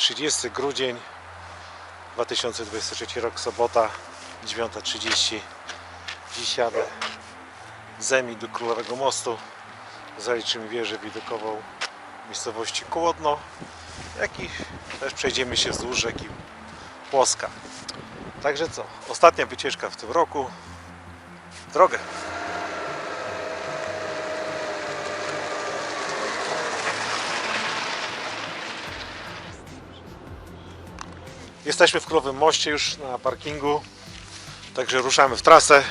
30 grudzień 2023 rok, sobota 9.30 Dziś jadę z Zemi do Królowego Mostu. Zaliczymy wieżę widokową miejscowości Kołodno jak i też przejdziemy się wzdłuż rzeki Płoska. Także co, ostatnia wycieczka w tym roku. Drogę Jesteśmy w Królowym Moście już na parkingu, także ruszamy w trasę.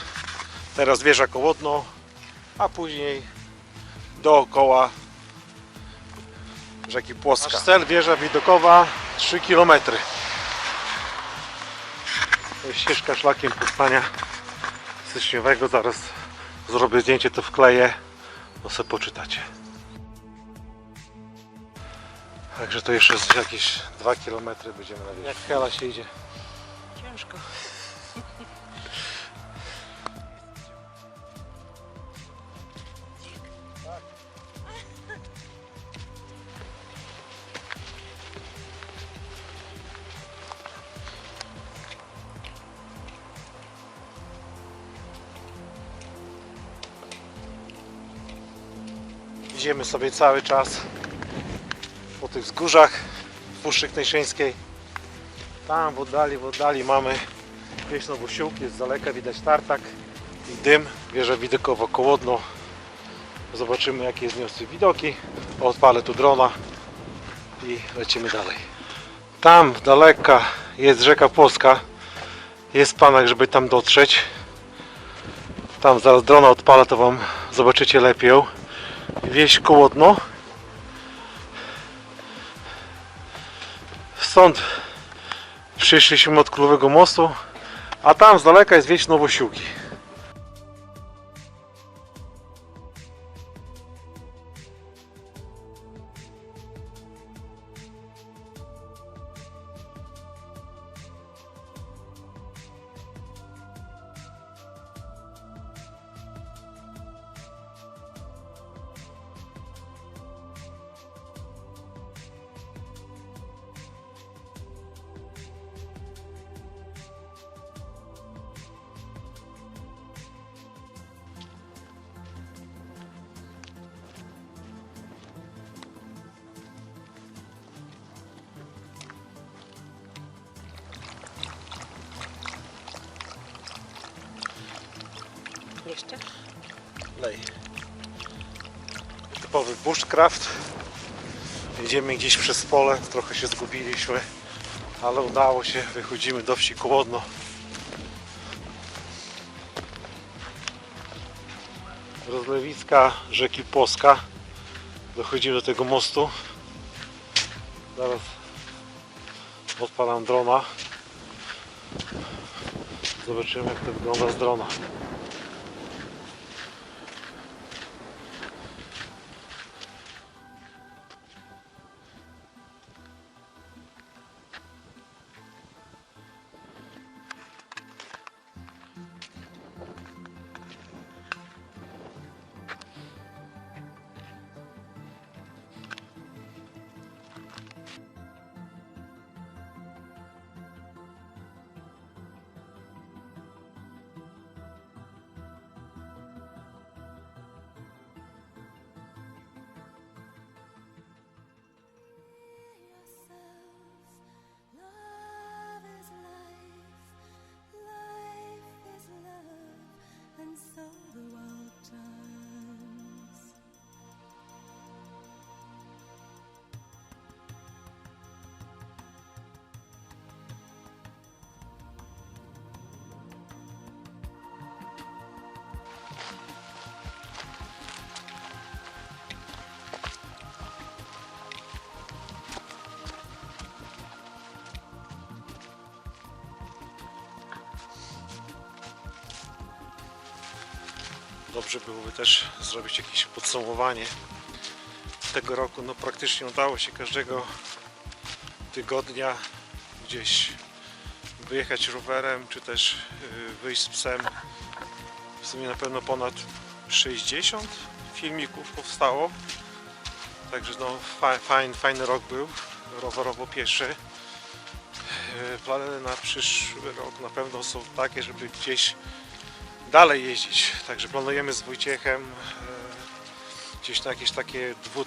Teraz wieża Kołodno, a później dookoła rzeki Płoska. Nasz cel wieża widokowa 3 km. To jest ścieżka szlakiem powstania styczniowego. Zaraz zrobię zdjęcie, to wkleję, to sobie poczytacie. Także to jeszcze jest jakieś 2 km będziemy na wieży. Jak hela się idzie? Ciężko. Idziemy sobie cały czas tych wzgórzach Puszczy Knajszyńskiej. Tam w oddali, w oddali mamy wieś Nowosiłki, jest z daleka widać tartak i dym, wieża widokowo kołodno. Zobaczymy jakie zniosły widoki. Odpalę tu drona i lecimy dalej. Tam daleka jest rzeka Płoska. Jest planak, żeby tam dotrzeć. Tam zaraz drona odpalę, to Wam zobaczycie lepiej. Wieś Kołodno. Stąd przyszliśmy od Królowego Mostu, a tam z daleka jest wieś Nowosiłki. Jeszcze? Lej. Typowy bushcraft. Jedziemy gdzieś przez pole, trochę się zgubiliśmy, ale udało się. Wychodzimy do wsi Kołodno. Rozlewiska rzeki Płoska. Dochodzimy do tego mostu. Zaraz odpalam drona. Zobaczymy jak to wygląda z drona. Dobrze byłoby też zrobić jakieś podsumowanie tego roku. No praktycznie udało się każdego tygodnia gdzieś wyjechać rowerem, czy też yy, wyjść z psem. W sumie na pewno ponad 60 filmików powstało. Także no fa- fajny, fajny rok był rowerowo-pieszy. E, Plany na przyszły rok na pewno są takie, żeby gdzieś dalej jeździć. Także planujemy z Wojciechem e, gdzieś na jakieś takie dwu,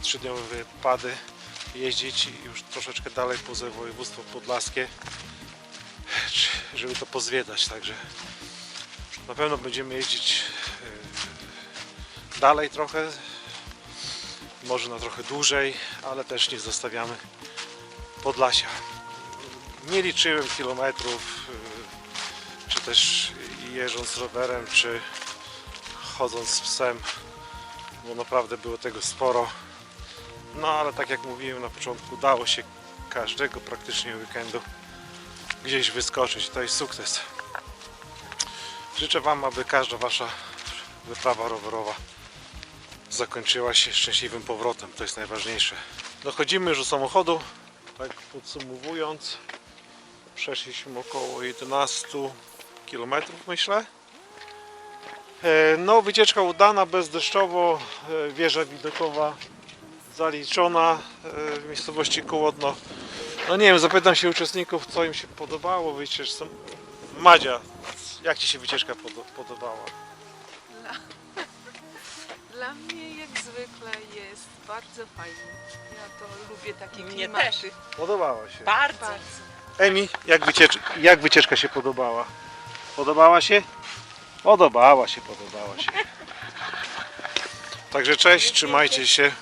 wypady jeździć i już troszeczkę dalej poza województwo podlaskie, żeby to pozwiedzać. Także na pewno będziemy jeździć e, dalej trochę, może na trochę dłużej, ale też nie zostawiamy Podlasia. Nie liczyłem kilometrów, y, czy też jeżdżąc rowerem, czy chodząc z psem, bo naprawdę było tego sporo. No ale tak jak mówiłem na początku, udało się każdego praktycznie weekendu gdzieś wyskoczyć. To jest sukces. Życzę Wam, aby każda Wasza wyprawa rowerowa zakończyła się szczęśliwym powrotem. To jest najważniejsze. Dochodzimy już do samochodu. Tak podsumowując, przeszliśmy około 11 km myślę. E, No, wycieczka udana, bezdeszczowo, e, wieża widokowa zaliczona e, w miejscowości Kołodno. No nie wiem, zapytam się uczestników, co im się podobało w wycieczce. Madzia, jak Ci się wycieczka podo- podobała? Dla mnie jak zwykle jest bardzo fajnie. Ja to lubię takie Mnie klimaty. Podobała się. Bardzo. Bardzo. Emi, jak, wyciecz jak wycieczka się podobała? Podobała się? Podobała się, podobała się. Także cześć, trzymajcie się.